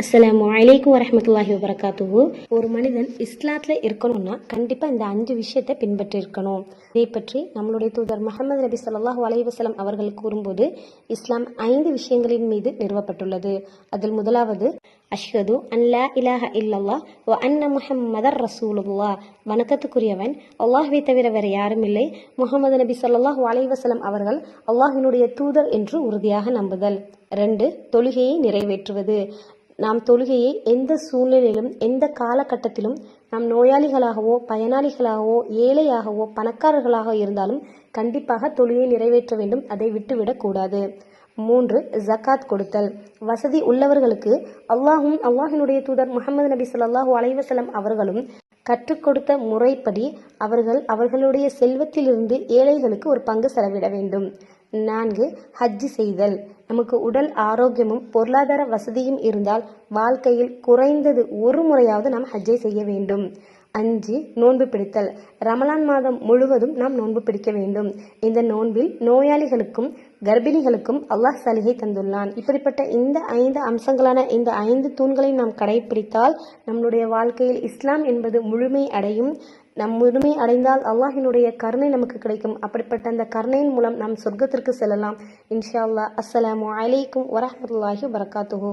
அஸ்ஸலாமு அலைக்கும் வரமத்துல்லாஹி வபரகாத்துஹு. ஒரு மனிதன் இஸ்லாத்தில் இருக்கணும்னா கண்டிப்பாக இந்த அஞ்சு விஷயத்தை பின்பற்றி இருக்கணும் இதை பற்றி நம்மளுடைய தூதர் முகமது நபி சொல்லாஹு அலைவசலம் அவர்கள் கூறும்போது இஸ்லாம் ஐந்து விஷயங்களின் மீது நிறுவப்பட்டுள்ளது. அதில் முதலாவது அஷ்ஹது அன்லா இலாஹ இல்லல்லா ஓ அன்ன முஹம்மதர் ரசூலுல்லா வணக்கத்துக்குரியவன் அல்லாஹ்வை தவிர வேற யாரும் இல்லை. முகமது நபி சொல்லாஹு அலைவசலம் அவர்கள் அல்லாஹினுடைய தூதர் என்று உறுதியாக நம்புதல். ரெண்டு தொழுகையை நிறைவேற்றுவது. நாம் தொழுகையை எந்த சூழ்நிலையிலும் எந்த காலகட்டத்திலும் நாம் நோயாளிகளாகவோ பயனாளிகளாகவோ ஏழையாகவோ பணக்காரர்களாக இருந்தாலும் கண்டிப்பாக தொழுகையை நிறைவேற்ற வேண்டும். அதை விட்டுவிடக்கூடாது மூன்று ஜக்காத் கொடுத்தல். வசதி உள்ளவர்களுக்கு அல்லாஹும் அல்லாஹினுடைய தூதர் முகமது நபி சொல்லாஹூ அலைவசலம் அவர்களும் கற்றுக் கொடுத்த முறைப்படி அவர்கள் அவர்களுடைய செல்வத்திலிருந்து ஏழைகளுக்கு ஒரு பங்கு செலவிட வேண்டும். நான்கு ஹஜ்ஜு செய்தல். நமக்கு உடல் ஆரோக்கியமும் பொருளாதார வசதியும் இருந்தால் வாழ்க்கையில் குறைந்தது ஒரு முறையாவது நாம் ஹஜ்ஜை செய்ய வேண்டும். அஞ்சு நோன்பு பிடித்தல். ரமலான் மாதம் முழுவதும் நாம் நோன்பு பிடிக்க வேண்டும். இந்த நோன்பில் நோயாளிகளுக்கும் கர்ப்பிணிகளுக்கும் அல்லாஹ் சலுகை தந்துள்ளான். இப்படிப்பட்ட இந்த ஐந்து அம்சங்களான இந்த ஐந்து தூண்களையும் நாம் கடைபிடித்தால் நம்மளுடைய வாழ்க்கையில் இஸ்லாம் என்பது முழுமை அடையும். நம் முழுமை அடைந்தால் அல்லாஹினுடைய கருணை நமக்கு கிடைக்கும். அப்படிப்பட்ட அந்த கருணையின் மூலம் நாம் சொர்க்கத்திற்கு செல்லலாம். இன்ஷா அல்லாஹ். அஸ்லாம் அலைக்கும் வரமத்துல்லாஹி வரகாத்துஹு